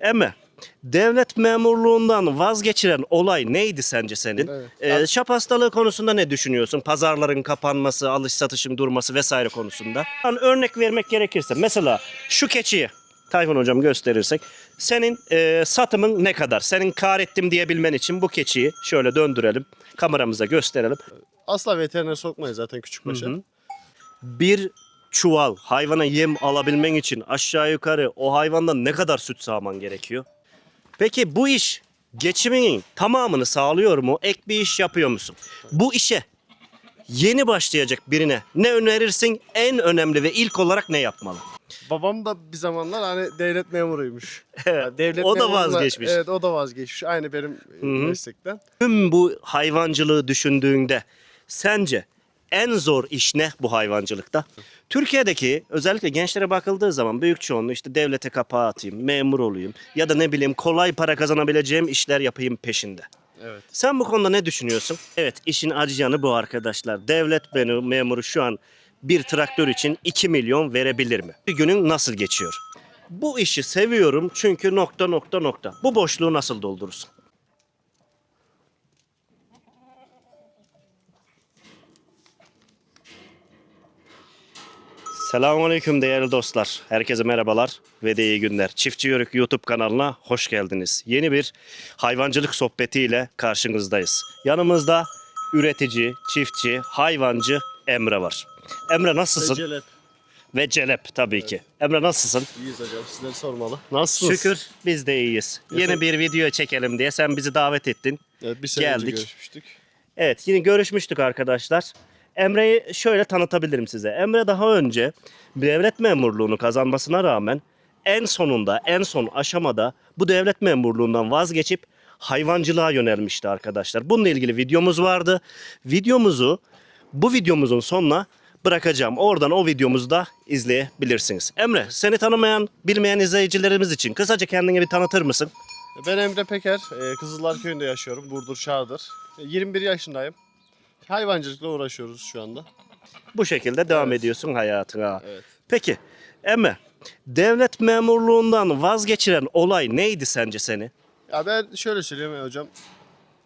Eme, devlet memurluğundan vazgeçiren olay neydi sence senin? Evet. Ee, şap hastalığı konusunda ne düşünüyorsun? Pazarların kapanması, alış satışın durması vesaire konusunda. Yani örnek vermek gerekirse mesela şu keçiyi Tayfun hocam gösterirsek senin e, satımın ne kadar? Senin kar ettim diyebilmen için bu keçiyi şöyle döndürelim. Kameramıza gösterelim. Asla veteriner sokmayız zaten küçük başa. Hı hı. Bir çuval hayvana yem alabilmen için aşağı yukarı o hayvandan ne kadar süt sağman gerekiyor? Peki bu iş geçiminin tamamını sağlıyor mu? Ek bir iş yapıyor musun? Bu işe yeni başlayacak birine ne önerirsin? En önemli ve ilk olarak ne yapmalı? Babam da bir zamanlar hani devlet memuruymuş. Yani devlet o da vazgeçmiş. Evet o da vazgeçmiş. Aynı benim e, hı. meslekten. Tüm bu hayvancılığı düşündüğünde sence en zor iş ne bu hayvancılıkta? Türkiye'deki özellikle gençlere bakıldığı zaman büyük çoğunluğu işte devlete kapağı atayım, memur olayım ya da ne bileyim kolay para kazanabileceğim işler yapayım peşinde. Evet. Sen bu konuda ne düşünüyorsun? Evet işin acı yanı bu arkadaşlar. Devlet menu- memuru şu an bir traktör için 2 milyon verebilir mi? Bir günün nasıl geçiyor? Bu işi seviyorum çünkü nokta nokta nokta. Bu boşluğu nasıl doldurursun? Selamünaleyküm değerli dostlar. Herkese merhabalar ve de iyi günler. Çiftçi Yörük YouTube kanalına hoş geldiniz. Yeni bir hayvancılık sohbetiyle karşınızdayız. Yanımızda üretici, çiftçi, hayvancı Emre var. Emre nasılsın? Celep. Ve Celep tabii ki. Emre nasılsın? İyiyiz hocam sizleri sormalı. Nasılsınız? Şükür biz de iyiyiz. Yeni Efendim? bir video çekelim diye sen bizi davet ettin. Evet, bir sene önce Geldik. görüşmüştük. Evet yine görüşmüştük arkadaşlar. Emre'yi şöyle tanıtabilirim size. Emre daha önce devlet memurluğunu kazanmasına rağmen en sonunda en son aşamada bu devlet memurluğundan vazgeçip hayvancılığa yönelmişti arkadaşlar. Bununla ilgili videomuz vardı. Videomuzu bu videomuzun sonuna bırakacağım. Oradan o videomuzu da izleyebilirsiniz. Emre seni tanımayan bilmeyen izleyicilerimiz için kısaca kendini bir tanıtır mısın? Ben Emre Peker. e, Kızıllar Köyü'nde yaşıyorum. Burdur Şağdır. E, 21 yaşındayım. Hayvancılıkla uğraşıyoruz şu anda. Bu şekilde devam Evet. ediyorsun hayatına. Evet. Peki Emme devlet memurluğundan vazgeçiren olay neydi sence seni? Ya ben şöyle söyleyeyim ya hocam.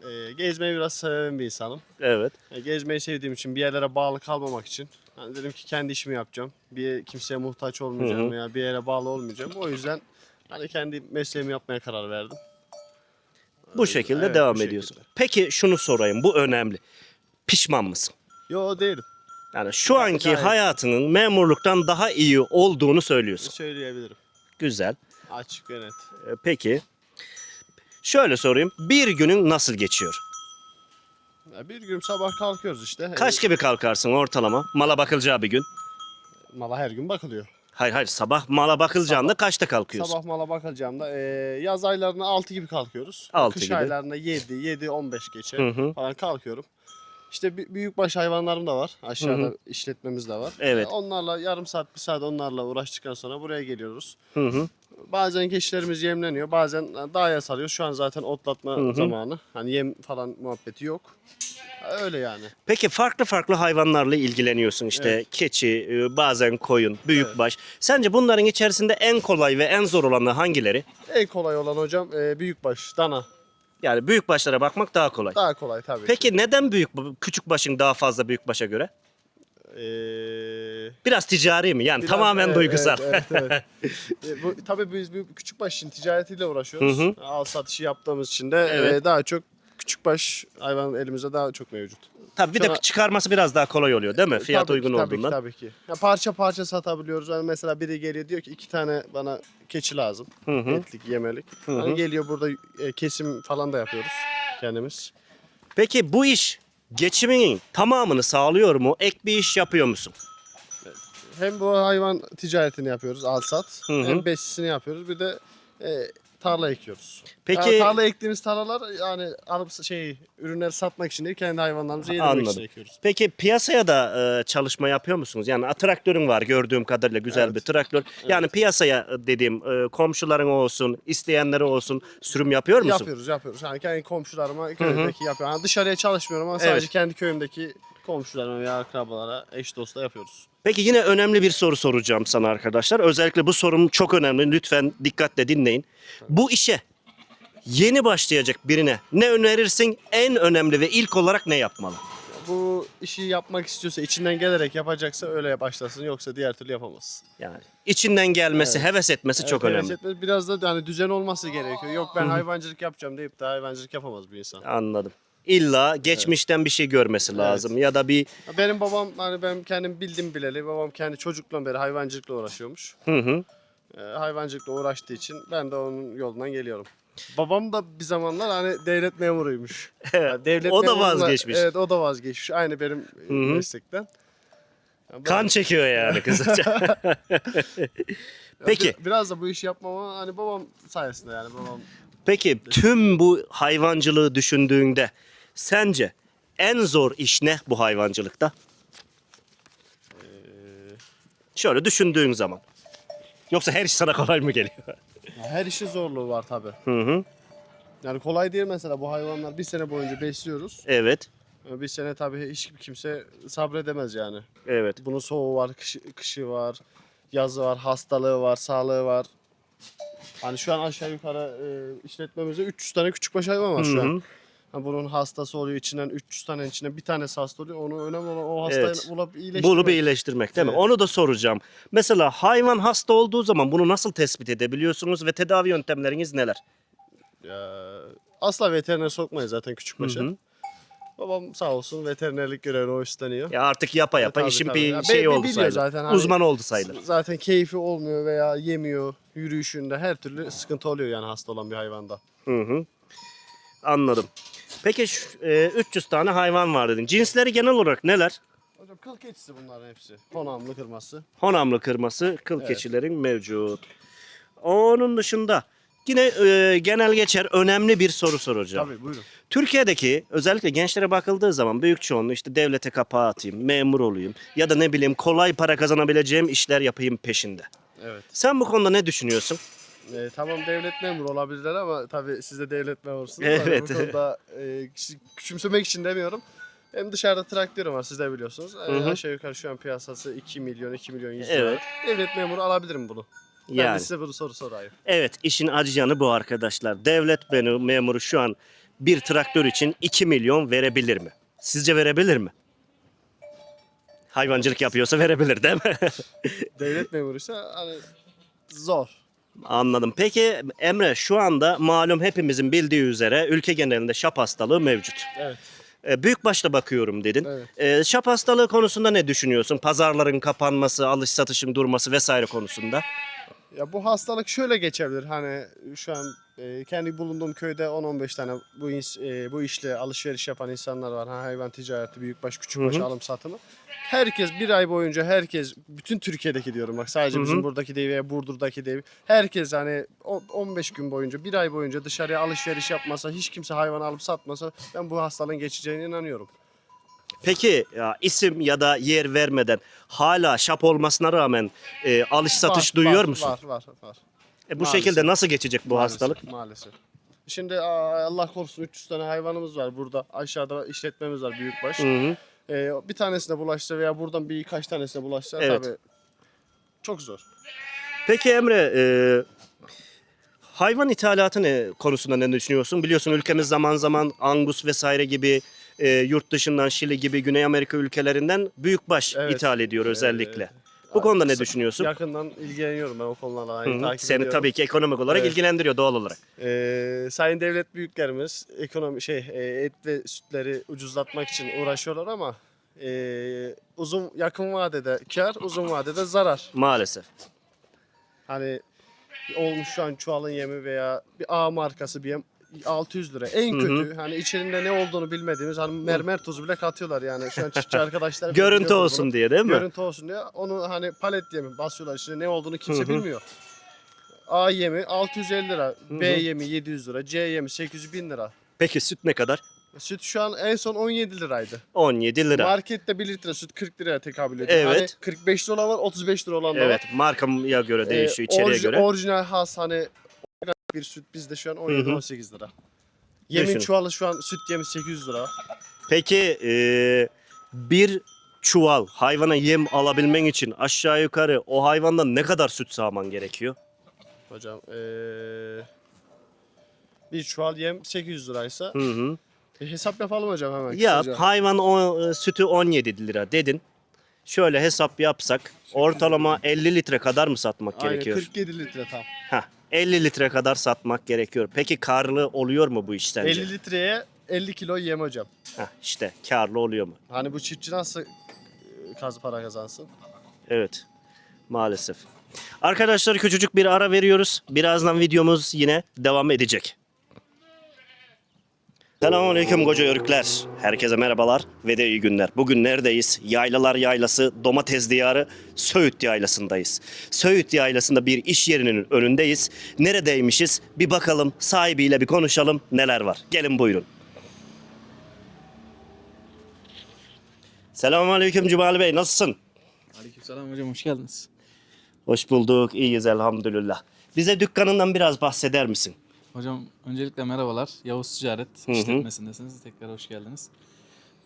E, gezmeyi biraz seven bir insanım. Evet. E, gezmeyi sevdiğim için bir yerlere bağlı kalmamak için. Hani dedim ki kendi işimi yapacağım. Bir kimseye muhtaç olmayacağım Hı hı. veya bir yere bağlı olmayacağım. O yüzden hani kendi mesleğimi yapmaya karar verdim. Bu şekilde Evet, devam bu ediyorsun. şekilde. Peki şunu sorayım bu önemli. Pişman mısın? Yo değilim. Yani şu anki Gayet. hayatının memurluktan daha iyi olduğunu söylüyorsun. Söyleyebilirim. Güzel. Açık ve net. Ee, Peki şöyle sorayım. Bir günün nasıl geçiyor? Ya bir gün sabah kalkıyoruz işte. Kaç E, gibi kalkarsın ortalama? Mala bakılacağı bir gün. Mala her gün bakılıyor. Hayır hayır sabah mala bakılacağında kaçta kalkıyorsun? Sabah mala bakılacağımda e, yaz aylarında 6 gibi kalkıyoruz. Altı Kış gibi. aylarında 7, 7, 15 geçe Hı hı. falan kalkıyorum. İşte büyükbaş hayvanlarım da var. Aşağıda Hı hı. işletmemiz de var. Evet. Onlarla yarım saat, bir saat onlarla uğraştıktan sonra buraya geliyoruz. Hı hı. Bazen keçilerimiz yemleniyor. Bazen dağa sarıyoruz. Şu an zaten otlatma Hı hı. zamanı. Hani yem falan muhabbeti yok. Öyle yani. Peki farklı farklı hayvanlarla ilgileniyorsun işte Evet. keçi, e, bazen koyun, büyükbaş. Sence bunların içerisinde en kolay ve en zor olanı hangileri? En kolay olan hocam e, büyükbaş, dana. Yani büyükbaşlara bakmak daha kolay. Daha kolay tabii. Peki neden büyük küçük başın daha fazla büyükbaşa göre? Ee, Biraz ticari mi? Yani biraz- tamamen evet, duygusal. Evet, evet, evet. E, bu, tabii biz bir küçükbaş için ticaretiyle uğraşıyoruz. Hı hı. Al satışı yaptığımız için de Evet. e, daha çok küçükbaş hayvan elimizde daha çok mevcut. Tabii bir de çıkarması biraz daha kolay oluyor değil mi? Fiyat Tabii ki, uygun tabii olduğundan. Ki, tabii ki. Ya parça parça satabiliyoruz. Yani mesela biri geliyor diyor ki iki tane bana keçi lazım. Hı hı. Etlik, yemelik. Hı hı. Hani geliyor burada e, kesim falan da yapıyoruz kendimiz. Peki bu iş geçiminin tamamını sağlıyor mu? Ek bir iş yapıyor musun? Hem bu hayvan ticaretini yapıyoruz al sat. Hı hı. Hem besisini yapıyoruz. Bir de e, tarla ekiyoruz. Peki Yani tarla ektiğimiz tarlalar yani alıp şey ürünleri satmak için değil kendi hayvanlarımızı yedirmek Anladım. için ekiyoruz. Peki piyasaya da e, çalışma yapıyor musunuz? Yani a, traktörün var gördüğüm kadarıyla güzel Evet. bir traktör. Yani piyasaya e, dediğim e, komşuların olsun, isteyenleri olsun sürüm yapıyor musun? Yapıyoruz yapıyoruz. Yani kendi komşularıma köydeki yapıyorum. Yani dışarıya çalışmıyorum ama sadece Evet. kendi köyümdeki komşularıma veya akrabalara, eş dosta yapıyoruz. Peki yine önemli bir soru soracağım sana arkadaşlar. Özellikle bu sorum çok önemli. Lütfen dikkatle dinleyin. Bu işe yeni başlayacak birine ne önerirsin? En önemli ve ilk olarak ne yapmalı? Bu işi yapmak istiyorsa, içinden gelerek yapacaksa öyle başlasın. Yoksa diğer türlü yapamaz. Yani içinden gelmesi, Evet. heves etmesi çok Evet, önemli. heves etmez. Biraz da hani düzen olması gerekiyor. Yok ben hayvancılık yapacağım deyip de hayvancılık yapamaz bir insan. Anladım. İlla geçmişten bir şey görmesi lazım ya da bir Benim babam hani ben kendim bildim bileli babam kendi çocukluğundan beri hayvancılıkla uğraşıyormuş. hı hı. Ee, hayvancılıkla uğraştığı için ben de onun yolundan geliyorum. Babam da bir zamanlar hani devlet memuruymuş. Yani devlet O da memuruna- vazgeçmiş. Evet o da vazgeçmiş. Aynı benim e, Hı hı. meslekten. Yani Kan ben- çekiyor yani kısaca. Peki. Bir- biraz da bu işi yapmama hani babam sayesinde yani babam Peki tüm bu hayvancılığı düşündüğünde sence en zor iş ne bu hayvancılıkta? Şöyle düşündüğün zaman. Yoksa her iş sana kolay mı geliyor? her işin zorluğu var tabi. Hı hı. Yani kolay değil mesela bu hayvanlar bir sene boyunca besliyoruz. Evet. Bir sene tabii hiç kimse sabredemez yani. Evet. Bunun soğuğu var, kışı, kışı var, yazı var, hastalığı var, sağlığı var. Hani şu an aşağı yukarı e, işletmemizde 300 tane küçükbaş hayvan var şu Hı an. hı. Ha, bunun hastası oluyor içinden 300 tane içinden bir tanesi hasta oluyor. Onu önemli olan o hastayı Evet. bulup iyileştirmek. Bulup iyileştirmek değil mi? Evet. Onu da soracağım. Mesela hayvan hasta olduğu zaman bunu nasıl tespit edebiliyorsunuz ve tedavi yöntemleriniz neler? Ya, asla veteriner sokmayız zaten küçükbaşa. Hı hı. Babam sağ olsun veterinerlik görevini o üstleniyor. Ya artık yapa yapa Tabii, işin tabii. bir Ya, şey be- oldu biliyor sayılır. zaten hani- Uzman oldu sayılır. Zaten keyfi olmuyor veya yemiyor, yürüyüşünde her türlü sıkıntı oluyor yani hasta olan bir hayvanda. Hı hı. Anladım. Peki şu, e, 300 tane hayvan var dedin. Cinsleri genel olarak neler? Hocam kıl keçisi bunların hepsi. Honamlı kırması. Honamlı kırması, kıl Evet. keçilerin mevcut. Onun dışında yine e, genel geçer önemli bir soru soracağım. Tabii buyurun. Türkiye'deki özellikle gençlere bakıldığı zaman büyük çoğunluğu işte devlete kapağı atayım, memur olayım ya da ne bileyim kolay para kazanabileceğim işler yapayım peşinde. Evet. Sen bu konuda ne düşünüyorsun? Ee, tamam devlet memuru olabilirler ama tabii siz de devlet memursunuz. Evet. Bu konuda e, küçü- küçümsemek için demiyorum. Hem dışarıda traktörüm var siz de biliyorsunuz. Ee, Hı hı. aşağı yukarı şu an piyasası 2 milyon, 2 milyon 100 lira. Evet. Devlet memuru alabilirim bunu. Ben de Yani size bunu soru sorayım. evet işin acı yanı bu arkadaşlar. Devlet memuru- memuru şu an bir traktör için 2 milyon verebilir mi? Sizce verebilir mi? Hayvancılık yapıyorsa verebilir değil mi? Devlet memuruysa hani zor. Anladım. Peki Emre şu anda malum hepimizin bildiği üzere ülke genelinde şap hastalığı mevcut. Evet. E, büyük başta bakıyorum dedin. Evet. E, şap hastalığı konusunda ne düşünüyorsun? Pazarların kapanması, alış satışın durması vesaire konusunda. Ya bu hastalık şöyle geçebilir. Hani şu an e, kendi bulunduğum köyde 10-15 tane bu ins- e, bu işle alışveriş yapan insanlar var. Ha, hayvan ticareti, büyükbaş, küçükbaş Hı hı. alım satımı. Herkes bir ay boyunca herkes bütün Türkiye'deki diyorum bak sadece Hı hı. bizim buradaki değil veya Burdur'daki değil. Herkes hani o- 15 gün boyunca bir ay boyunca dışarıya alışveriş yapmasa hiç kimse hayvan alıp satmasa ben bu hastalığın geçeceğine inanıyorum. Peki ya, isim ya da yer vermeden hala şap olmasına rağmen e, alış satış Var, duyuyor var, musun? Var var var. E, bu Maalesef. şekilde nasıl geçecek bu Maalesef, hastalık? Maalesef. Şimdi aa, Allah korusun 300 tane hayvanımız var burada. Aşağıda işletmemiz var büyükbaş. Hı hı. Ee, bir tanesine bulaşsa veya buradan birkaç tanesine bulaşsa Evet. tabii çok zor. Peki Emre, e, hayvan ithalatı ne konusunda ne düşünüyorsun? Biliyorsun ülkemiz zaman zaman Angus vesaire gibi e, yurt dışından Şili gibi Güney Amerika ülkelerinden büyükbaş Evet. ithal ediyor özellikle. Bu konuda ne düşünüyorsun? Yakından ilgileniyorum ben o konularla. Hı hı. takip Seni ediyorum. tabii ki ekonomik olarak Evet. ilgilendiriyor doğal olarak. Ee, sayın devlet büyüklerimiz ekonomi şey e, et ve sütleri ucuzlatmak için uğraşıyorlar ama e, uzun yakın vadede kar, uzun vadede zarar. Maalesef. Hani olmuş şu an çuvalın yemi veya bir A markası bir yem 600 lira. En kötü hani içerinde ne olduğunu bilmediğimiz hani mermer tozu bile katıyorlar yani. Şu an çiftçi arkadaşlar Görüntü olsun bunu. diye değil mi? Görüntü olsun diye onu hani palet yemi basıyorlar içine ne olduğunu kimse Hı hı. bilmiyor. A yemi 650 lira, B hı. yemi 700 lira, C yemi 800 bin lira. Peki süt ne kadar? Süt şu an en son 17 liraydı. 17 lira. Markette 1 litre süt 40 liraya tekabül ediyor. Evet. Hani 45 lira olan var, 35 lira olan da var. Evet markaya göre değişiyor, Ee, içeriye orji- göre. Orijinal has hani bir süt bizde şu an 17-18 lira. Yemin Düşünün. çuvalı şu an süt yemi 800 lira. Peki e, bir çuval hayvana yem alabilmen için aşağı yukarı o hayvandan ne kadar süt sağman gerekiyor? Hocam ee, bir çuval yem 800 liraysa Hı hı. bir hesap yapalım hocam hemen. Ya kısaca. hayvan o e, sütü 17 lira dedin. Şöyle hesap yapsak ortalama 50 litre kadar mı satmak Aynen gerekiyor? 47 litre tam. Heh, 50 litre kadar satmak gerekiyor. Peki karlı oluyor mu bu iş sence? 50 litreye 50 kilo yem hocam. Heh, işte karlı oluyor mu? Hani bu çiftçi nasıl e, kazı para kazansın? Evet. Maalesef. Arkadaşlar küçücük bir ara veriyoruz. Birazdan videomuz yine devam edecek. Selamünaleyküm koca yörükler. Herkese merhabalar ve de iyi günler. Bugün neredeyiz? Yaylalar Yaylası, Domates Diyarı, Söğüt Yaylası'ndayız. Söğüt Yaylası'nda bir iş yerinin önündeyiz. Neredeymişiz? Bir bakalım, sahibiyle bir konuşalım. Neler var? Gelin buyurun. Selamünaleyküm Cumali Bey, nasılsın? Aleykümselam hocam hoş geldiniz. Hoş bulduk, iyiyiz elhamdülillah. Bize dükkanından biraz bahseder misin? Hocam öncelikle merhabalar. Yavuz Ticaret hı. işletmesindesiniz. Tekrar hoş geldiniz.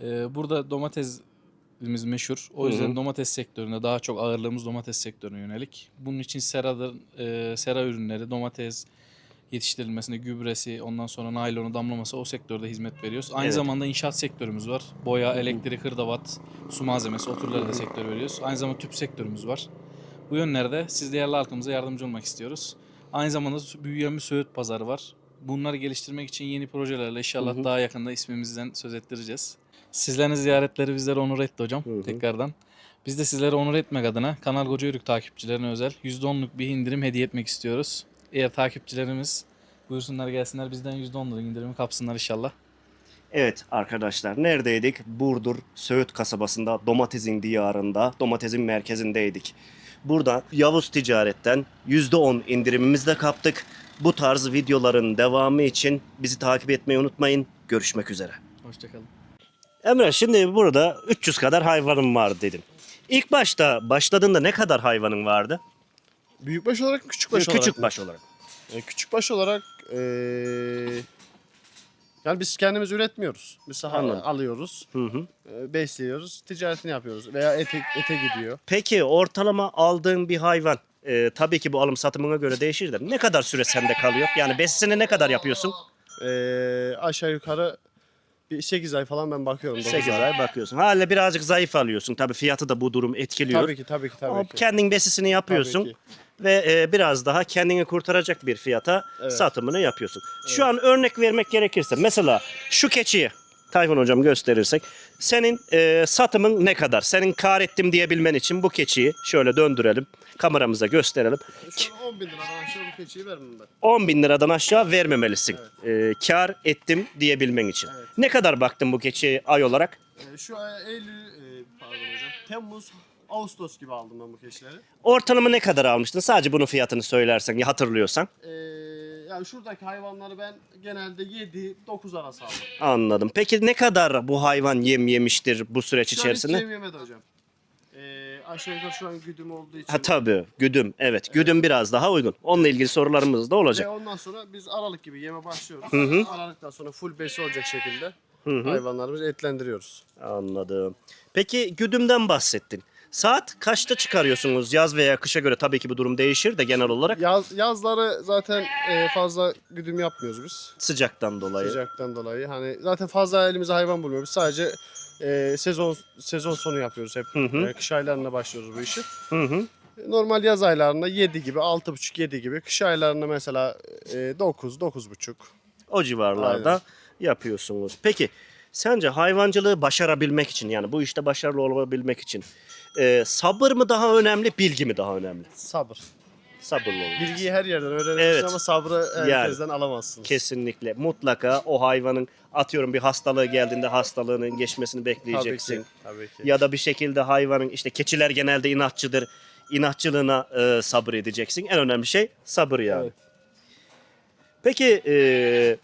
Ee, burada domatesimiz meşhur. O yüzden domates sektöründe daha çok ağırlığımız domates sektörüne yönelik. Bunun için seradır, e, sera ürünleri, domates yetiştirilmesinde gübresi, ondan sonra naylonu damlaması o sektörde hizmet veriyoruz. Aynı Evet. zamanda inşaat sektörümüz var. Boya, elektrik, hırdavat, su malzemesi, o türlere de sektör veriyoruz. Aynı zamanda tüp sektörümüz var. Bu yönlerde siz değerli halkımıza yardımcı olmak istiyoruz. Aynı zamanda büyüyen bir Söğüt pazarı var. Bunları geliştirmek için yeni projelerle inşallah Hı hı. daha yakında ismimizden söz ettireceğiz. Sizlerin ziyaretleri bizleri onur etti hocam Hı hı. tekrardan. Biz de sizleri onur etmek adına Kanal Koca Yörük takipçilerine özel %10'luk bir indirim hediye etmek istiyoruz. Eğer takipçilerimiz buyursunlar gelsinler bizden %10'luk indirimi kapsınlar inşallah. Evet arkadaşlar neredeydik? Burdur Söğüt kasabasında domatesin diyarında, domatesin merkezindeydik. Burada Yavuz Ticaret'ten %10 indirimimizi de kaptık. Bu tarz videoların devamı için bizi takip etmeyi unutmayın. Görüşmek üzere. Hoşçakalın. Emre şimdi burada 300 kadar hayvanım var dedin. İlk başta başladığında ne kadar hayvanın vardı? Büyükbaş olarak mı küçükbaş olarak Küçük mı? baş olarak. E, küçükbaş olarak e, yani biz kendimiz üretmiyoruz. Biz Anladım. alıyoruz, Hı hı. e, besliyoruz, ticaretini yapıyoruz veya ete, ete gidiyor. Peki ortalama aldığın bir hayvan e, tabii ki bu alım satımına göre değişir de ne kadar süre sende kalıyor? Yani besini ne kadar yapıyorsun? E, aşağı yukarı bir 8 ay falan ben bakıyorum. dokuz 8 ay bakıyorsun. Hala birazcık zayıf alıyorsun. Tabii fiyatı da bu durum etkiliyor. Tabii ki tabii ki tabii Ama ki. kendin besisini yapıyorsun Tabii ki. ve e, biraz daha kendini kurtaracak bir fiyata Evet. satımını yapıyorsun. Şu an örnek vermek gerekirse mesela şu keçiyi Tayfun hocam gösterirsek senin e, satımın ne kadar? Senin kar ettim diyebilmen için bu keçiyi şöyle döndürelim. Kameramıza gösterelim. Şu an 10 bin liradan aşağı bu keçiyi vermem ben. 10 bin liradan aşağı vermemelisin. E, kar ettim diyebilmen için. Evet. Ne kadar baktın bu keçiye ay olarak? E, şu ay Eylül, e, pardon hocam, Temmuz, Ağustos gibi aldım ben bu keçileri. Ortalama ne kadar almıştın? Sadece bunun fiyatını söylersen ya hatırlıyorsan. E, yani şuradaki hayvanları ben genelde 7-9 arası aldım. Anladım. Peki ne kadar bu hayvan yem yemiştir bu süreç Şu an hiç içerisinde? yem yemedi hocam. E, aşağı yukarı şu an güdüm olduğu için. Ha tabii güdüm. Evet güdüm biraz daha uygun. Onunla ilgili sorularımız da Ve olacak. ondan sonra biz Aralık gibi yeme başlıyoruz. Hı hı. Aralıktan sonra full besi olacak şekilde Hı hı. hayvanlarımızı etlendiriyoruz. Anladım. Peki güdümden bahsettin. Saat kaçta çıkarıyorsunuz yaz veya kışa göre tabii ki bu durum değişir de genel olarak Yaz, yazları zaten e, fazla güdüm yapmıyoruz biz. sıcaktan dolayı. Sıcaktan dolayı. Hani zaten fazla elimize hayvan bulmuyoruz. Sadece e, sezon sezon sonu yapıyoruz hep. Hı hı. E, kış aylarında başlıyoruz bu işi. Hı hı. Normal yaz aylarında 7 gibi, 6,5 7 gibi. Kış aylarında mesela e, 9 9,5. O civarlarda Aynen. yapıyorsunuz. Peki sence hayvancılığı başarabilmek için yani bu işte başarılı olabilmek için e, sabır mı daha önemli bilgi mi daha önemli? Sabır. Sabırlı olmak. Bilgiyi her yerden öğrenirsin Evet. ama sabrı herkesten alamazsınız. Kesinlikle. Mutlaka o hayvanın atıyorum bir hastalığı geldiğinde hastalığının geçmesini Tabii bekleyeceksin. ki. Tabii ki. Ya da bir şekilde hayvanın işte keçiler genelde inatçıdır. İnatçılığına e, sabır edeceksin. En önemli şey sabır yani. Evet. Peki e,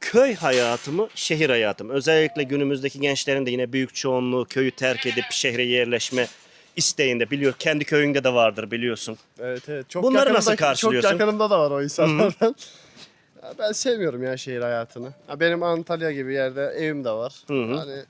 köy hayatı mı, şehir hayatı mı? Özellikle günümüzdeki gençlerin de yine büyük çoğunluğu köyü terk edip şehre yerleşme isteğinde biliyor. Kendi köyünde de vardır biliyorsun. Evet evet. Çok Bunları nasıl yakınımda- karşılıyorsun? Çok yakınımda da var o insanlardan. Ya ben sevmiyorum ya şehir hayatını. Ya benim Antalya gibi yerde evim de var. Hı hı. Hani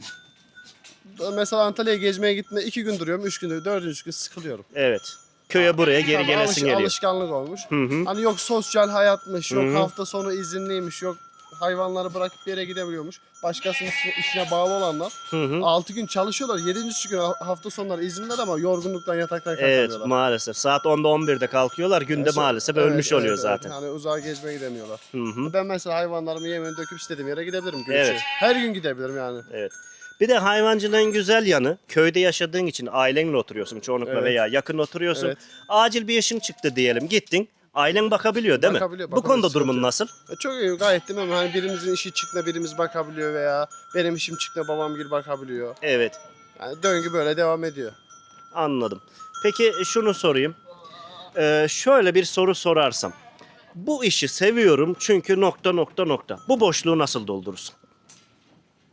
mesela Antalya'ya gezmeye gitme iki gün duruyorum, üç gün duruyorum, dördüncü gün sıkılıyorum. Evet. Köye buraya geri Tabii gelesin alış- geliyor. Alışkanlık olmuş. Hı hı. Hani yok sosyal hayatmış, yok Hı hı. hafta sonu izinliymiş, yok hayvanları bırakıp bir yere gidebiliyormuş. Başkasının işine bağlı olanlar Hı hı. 6 gün çalışıyorlar. 7. gün hafta sonları izinler ama yorgunluktan yataktan Evet kalkamıyorlar. maalesef. Saat 10'da 11'de kalkıyorlar. Günde Mesela- maalesef Evet, ölmüş evet, oluyor evet. zaten. Yani uzağa gezmeye gidemiyorlar. Hı hı. Ben mesela hayvanlarımı yemeğini döküp istediğim yere gidebilirim gün Evet. içi. Her gün gidebilirim yani. Evet. Bir de hayvancılığın güzel yanı köyde yaşadığın için ailenle oturuyorsun çoğunlukla Evet. veya yakın oturuyorsun. Evet. Acil bir işin çıktı diyelim gittin. Ailen bakabiliyor değil Bakabiliyor, mi? Bu bakabiliyor, konuda sıkıntı durumun yok. nasıl? E, Çok iyi gayet değil mi? Hani birimizin işi çıktığında birimiz bakabiliyor veya benim işim çıktığında babam gibi bakabiliyor. Evet Yani döngü böyle devam ediyor. anladım. Peki şunu sorayım. Ee, şöyle bir soru sorarsam. Bu işi seviyorum çünkü nokta nokta nokta. Bu boşluğu nasıl doldurursun?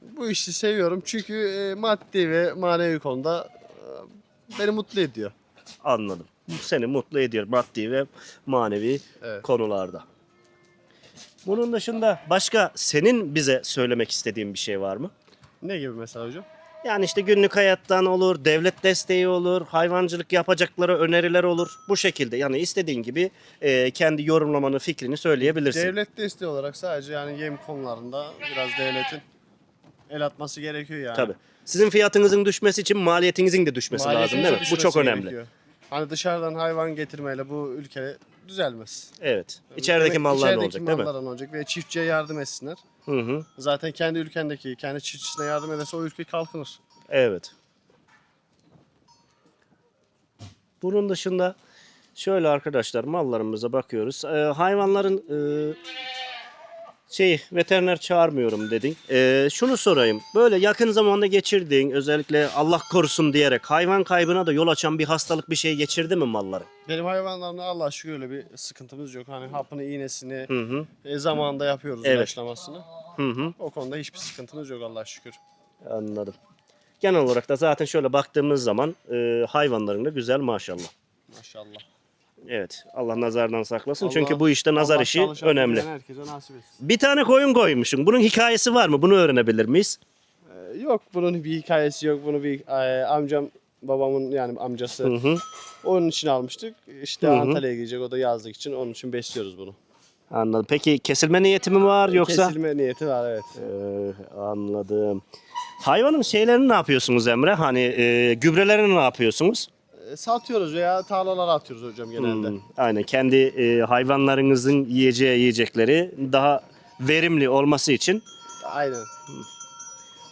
Bu işi seviyorum çünkü e, maddi ve manevi konuda e, beni mutlu ediyor. Anladım. Bu seni mutlu ediyor maddi ve manevi Evet. konularda. Bunun dışında başka senin bize söylemek istediğin bir şey var mı? Ne gibi mesela hocam? Yani işte günlük hayattan olur, devlet desteği olur, hayvancılık yapacakları öneriler olur. Bu şekilde yani istediğin gibi e, kendi yorumlamanı, fikrini söyleyebilirsin. Devlet desteği olarak sadece yani yem konularında biraz devletin el atması gerekiyor yani. Tabii. Sizin fiyatınızın düşmesi için maliyetinizin de düşmesi lazım Maliyetin değil mi? Bu düşmesi çok önemli. gerekiyor. Hani dışarıdan hayvan getirmeyle bu ülke düzelmez. Evet. İçerideki Demek mallar ne olacak değil mi? mallar ne olacak ve çiftçiye yardım etsinler. Hı hı. Zaten kendi ülkendeki, kendi çiftçisine yardım ederse o ülke kalkınır. Evet. Bunun dışında şöyle arkadaşlar mallarımıza bakıyoruz. Ee, hayvanların e, şey veteriner çağırmıyorum dedin. Ee, şunu sorayım. Böyle yakın zamanda geçirdiğin özellikle Allah korusun diyerek hayvan kaybına da yol açan bir hastalık bir şey geçirdi mi malları? Benim hayvanlarımda Allah şükür öyle bir sıkıntımız yok. Hani hapını, iğnesini Hı hı. e, zamanında yapıyoruz Evet. ilaçlamasını. Hı hı. O konuda hiçbir sıkıntımız yok Allah şükür. Anladım. Genel olarak da zaten şöyle baktığımız zaman e, hayvanların da güzel maşallah. Maşallah. Evet. Allah nazardan saklasın. Allah- Çünkü bu işte nazar Allah işi önemli. Herkese nasip etsin. Bir tane koyun koymuşsun. Bunun hikayesi var mı? Bunu öğrenebilir miyiz? Ee, yok bunun bir hikayesi yok. Bunu bir e, amcam babamın yani amcası Hı hı. onun için almıştık. İşte. Antalya'ya gidecek o da yazlık için onun için besliyoruz bunu. Anladım. Peki kesilme niyeti mi var yoksa? Kesilme niyeti var evet. Ee, anladım. Hayvanın şeylerini ne yapıyorsunuz Emre? Hani e, gübrelerini ne yapıyorsunuz? E, satıyoruz veya tarlalara atıyoruz hocam genelde. Hmm, aynen. Kendi e, hayvanlarınızın yiyeceği yiyecekleri daha verimli olması için Aynen.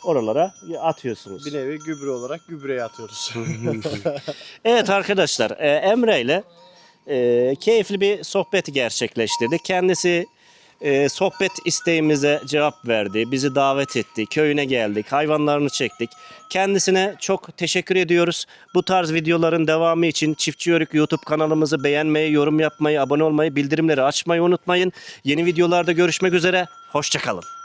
oralara atıyorsunuz. Bir nevi gübre olarak gübreye atıyoruz. Evet arkadaşlar e, Emre ile e, keyifli bir sohbet gerçekleştirdik. Kendisi e, sohbet isteğimize cevap verdi. Bizi davet etti. Köyüne geldik. Hayvanlarını çektik. Kendisine çok teşekkür ediyoruz. Bu tarz videoların devamı için Çiftçi Yörük YouTube kanalımızı beğenmeyi, yorum yapmayı, abone olmayı, bildirimleri açmayı unutmayın. Yeni videolarda görüşmek üzere. Hoşçakalın.